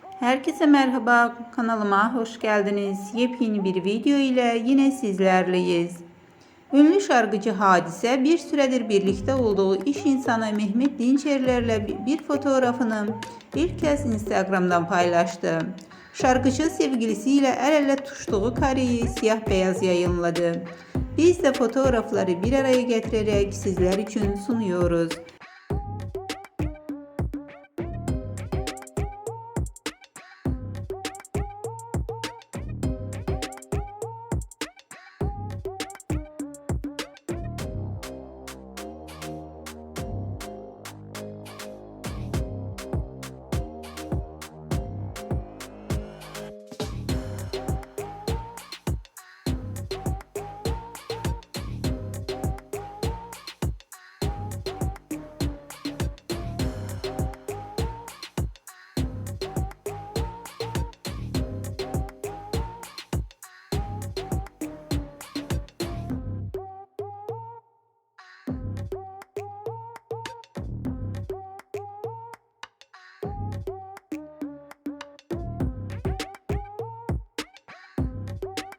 Herkese merhaba, kanalıma hoş geldiniz. Yepyeni bir video ile yine sizlerleyiz. Ünlü şarkıcı Hadise bir süredir birlikte olduğu iş insanı Mehmet Dinçerlerle bir- bir fotoğrafını ilk kez Instagram'dan paylaştı. Şarkıcı sevgilisiyle el ele tutuştuğu kareyi siyah beyaz yayınladı. Biz de fotoğrafları bir araya getirerek sizler için sunuyoruz.